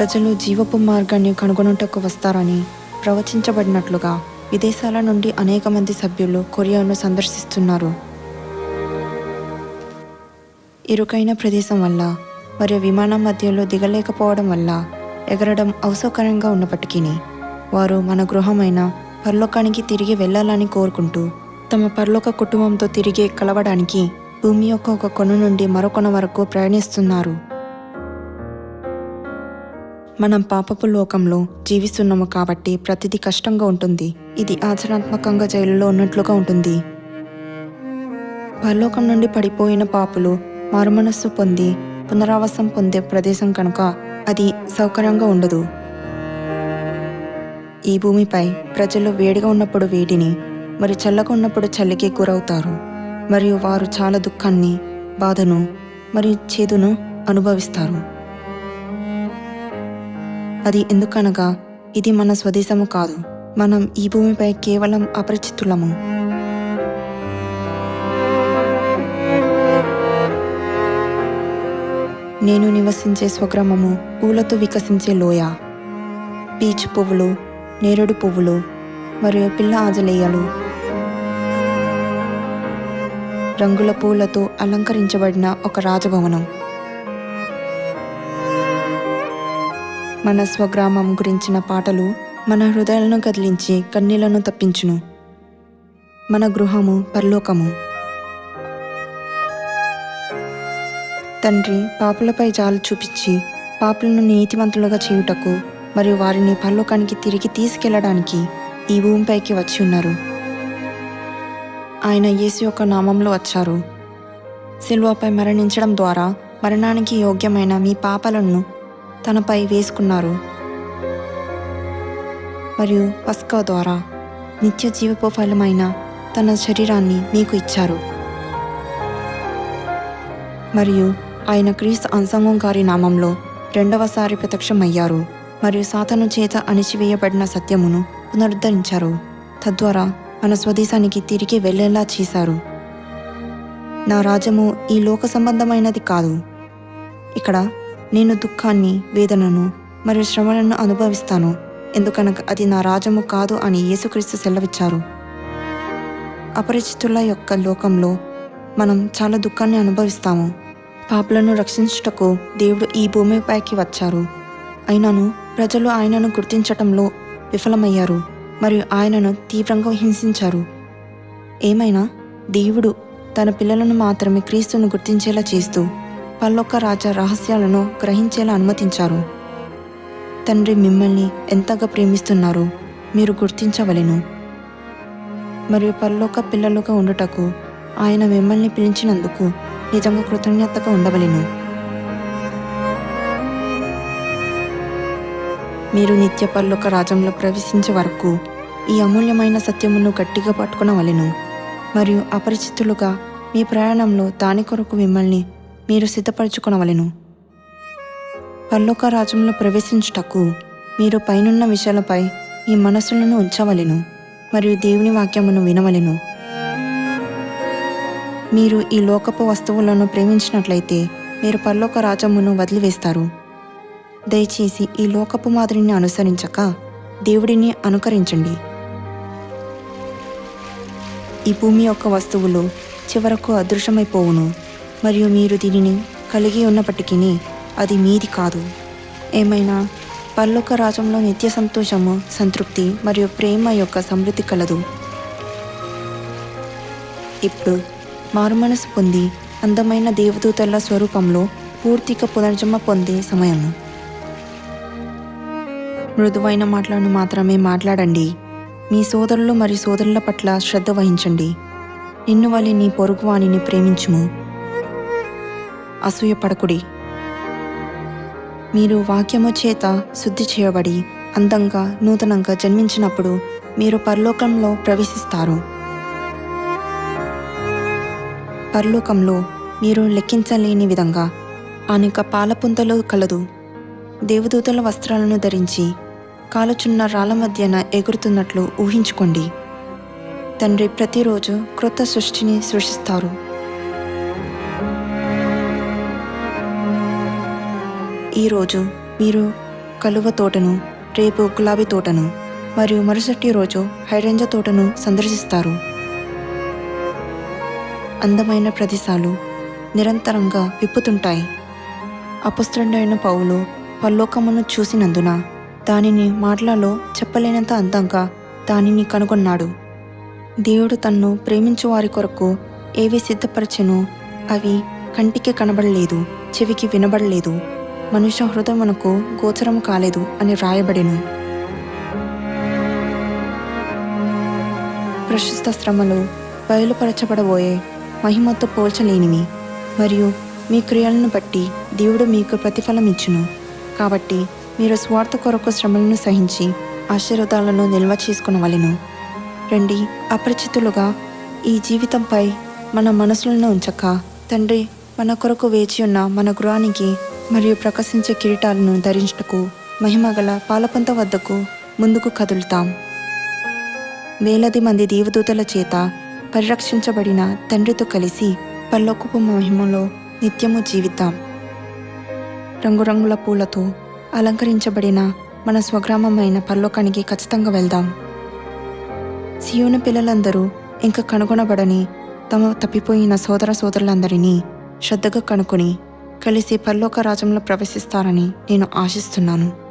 ప్రజలు జీవపు మార్గాన్ని కనుగొనుటకు వస్తారని ప్రవచించబడినట్లుగా విదేశాల నుండి అనేక మంది సభ్యులు కొరియాను సందర్శిస్తున్నారు. ఇరుకైన ప్రదేశం వల్ల మరియు విమానం మధ్యలో దిగలేకపోవడం వల్ల ఎగరడం అవసరకరంగా ఉన్నప్పటికీ వారు మన గృహమైన పరలోకానికి తిరిగి వెళ్ళాలని కోరుకుంటూ తమ పరలోక కుటుంబంతో తిరిగి కలవడానికి భూమి యొక్క ఒక కొన నుండి మరొకొన వరకు ప్రయాణిస్తున్నారు. మనం పాపపు లోకంలో జీవిస్తున్నాము కాబట్టి ప్రతిదీ కష్టంగా ఉంటుంది. ఇది ఆచరణాత్మకంగా జైలులో ఉన్నట్లుగా ఉంటుంది. పరలోకం నుండి పడిపోయిన పాపులు మారుమనస్సు పొంది పునరావాసం పొందే ప్రదేశం కనుక అది సౌకర్యంగా ఉండదు. ఈ భూమిపై ప్రజలు వేడిగా ఉన్నప్పుడు వేడిని మరి చల్లగా ఉన్నప్పుడు చలికి గురవుతారు. మరియు వారు చాలా దుఃఖాన్ని బాధను మరియు చేదును అనుభవిస్తారు. అది ఎందుకనగా ఇది మన స్వదేశము కాదు. మనం ఈ భూమిపై కేవలం అపరిచితులము. నేను నివసించే స్వగ్రామము పూలతో వికసించే లోయ. పీచు పువ్వులు నేరుడు పువ్వులు మరియు పిల్ల ఆజలేయాలు. రంగుల పూలతో అలంకరించబడిన ఒక రాజభవనం. మన స్వగ్రామం గురించిన పాటలు మన హృదయాలను కదిలించి కన్నీళ్ళను తప్పించును. మన గృహము పరలోకము. తండ్రి పాపులపై జాలు చూపించి పాపులను నీతివంతులుగా చేయుటకు మరియు వారిని పరలోకానికి తిరిగి తీసుకెళ్ళడానికి ఈ భూమిపైకి వచ్చి ఉన్నారు. ఆయన యేసు యొక్క నామంలో వచ్చారు. సిల్వపై మరణించడం ద్వారా మరణానికి యోగ్యమైన మీ పాపలను తనపై వేసుకున్నారు. మరియు పస్కా ద్వారా నిత్య జీవపు ఫలమైన తన శరీరాన్ని మీకు ఇచ్చారు. మరియు ఆయన క్రీస్తు అంశంగం గారి నామంలో రెండవసారి ప్రత్యక్షమయ్యారు. మరియు సాతను చేత అణిచివేయబడిన సత్యమును పునరుద్ధరించారు. తద్వారా మన స్వదేశానికి తిరిగి వెళ్ళేలా చేశారు. నా రాజ్యము ఈ లోక సంబంధమైనది కాదు. ఇక్కడ నేను దుఃఖాన్ని వేదనను మరియు శ్రమలను అనుభవిస్తాను. ఎందుకనగా అది నా రాజము కాదు అని యేసుక్రీస్తు సెలవిచ్చారు. అపరిచితుల యొక్క లోకంలో మనం చాలా దుఃఖాన్ని అనుభవిస్తాము. పాపులను రక్షించుటకు దేవుడు ఈ భూమిపైకి వచ్చారు. అయినను ప్రజలు ఆయనను గుర్తించటంలో విఫలమయ్యారు మరియు ఆయనను తీవ్రంగా హింసించారు. ఏమైనా? దేవుడు తన పిల్లలను మాత్రమే క్రీస్తును గుర్తించేలా చేస్తూ పల్లొక్క రాజ రహస్యాలను గ్రహించేలా అనుమతించారు. తండ్రి మిమ్మల్ని ఎంతగా ప్రేమిస్తున్నారో మీరు గుర్తించవలెను. మరియు పరలోక పిల్లలుగా ఉండుటకు ఆయన మిమ్మల్ని పిలిచినందుకు నిజంగా కృతజ్ఞతగా ఉండవలెను. మీరు నిత్య పరలోక రాజ్యంలో ప్రవేశించే వరకు ఈ అమూల్యమైన సత్యమును గట్టిగా పట్టుకునవలెను. మరియు అపరిచితులుగా మీ ప్రయాణంలో దాని కొరకు మిమ్మల్ని మీరు సిద్ధపరచుకునవలెను. పర్లోక రాజ్యంలో ప్రవేశించుటకు మీరు పైనున్న విషయాలపై మీ మనస్సులను ఉంచవలెను మరియు దేవుని వాక్యమును వినవలెను. మీరు ఈ లోకపు వస్తువులను ప్రేమించినట్లయితే మీరు పర్లోక రాజ్యమును వదిలివేస్తారు. దయచేసి ఈ లోకపు మాదిరిని అనుసరించక దేవుడిని అనుకరించండి. ఈ భూమి యొక్క వస్తువులు చివరకు అదృశ్యమైపోవును. మరియు మీరు దీనిని కలిగి ఉన్నప్పటికీ అది మీది కాదు. ఏమైనా? పర్లోక రాజ్యంలో నిత్య సంతోషము సంతృప్తి మరియు ప్రేమ యొక్క సమృద్ధి కలదు. ఇప్పుడు మారుమనసు పొంది అందమైన దేవదూతల స్వరూపంలో పూర్తిగా పునర్జమ పొందే సమయం మృదువైన మాటలను మాత్రమే మాట్లాడండి. మీ సోదరులు మరియు సోదరుల పట్ల శ్రద్ధ వహించండి. నిన్ను వలి నీ పొరుగువానిని ప్రేమించుము. అసూయపడకుడి. మీరు వాక్యము చేత శుద్ధి చేయబడి అందంగా నూతనంగా జన్మించినప్పుడు మీరు పరలోకంలో ప్రవేశిస్తారు. పరలోకంలో మీరు లెక్కించలేని విధంగా అనేక పాలపుంతలు కలదు. దేవదూతల వస్త్రాలను ధరించి కాలుచున్న రాళ్ళ మధ్యన ఎగురుతున్నట్లు ఊహించుకోండి. తండ్రి ప్రతిరోజు క్రొత్త సృష్టిని సృష్టిస్తారు. ఈరోజు మీరు కలువ తోటను రేపు గులాబీ తోటను మరియు మరుసటి రోజు హైడ్రంజ తోటను సందర్శిస్తారు. అందమైన ప్రదేశాలు నిరంతరంగా విప్పుతుంటాయి. అపుస్త్రుడైన పౌలు పల్లోకమును చూసినందున దానిని మాటలలో చెప్పలేనంత అందంగా దానిని కనుగొన్నాడు. దేవుడు తన్ను ప్రేమించు వారి కొరకు ఏవి సిద్ధపరచెనో అవి కంటికి కనబడలేదు చెవికి వినబడలేదు. మనుష్య హృదయమునకు గోచరము కాలేదు అని రాయబడెను. ప్రశస్త శ్రమలు బయలుపరచబడబోయే మహిమతో పోల్చలేనివి. మరియు మీ క్రియలను బట్టి దేవుడు మీకు ప్రతిఫలం ఇచ్చును కాబట్టి మీరు స్వార్థ కొరకు శ్రమలను సహించి ఆశీర్వాదాలను నిల్వ చేసుకునవలెను. రండి అపరిచితులుగా ఈ జీవితంపై మన మనసులను ఉంచక తండ్రి మన కొరకు వేచి ఉన్న మన గృహానికి మరియు ప్రకాశించే కిరీటాలను ధరించుటకు మహిమగల పాలపంత వద్దకు ముందుకు కదులుతాం. వేలాది మంది దేవదూతల చేత పరిరక్షించబడిన తండ్రితో కలిసి పల్లొక్కుపు మహిమలో నిత్యము జీవితాం. రంగురంగుల పూలతో అలంకరించబడిన మన స్వగ్రామమైన పల్లోకానికి ఖచ్చితంగా వెళ్దాం. సియోన పిల్లలందరూ ఇంకా కనుగొనబడని తమ తప్పిపోయిన సోదర సోదరులందరినీ శ్రద్ధగా కనుక్కొని కలిసి పర్లోక రాజ్యంలో ప్రవేశిస్తారని నేను ఆశిస్తున్నాను.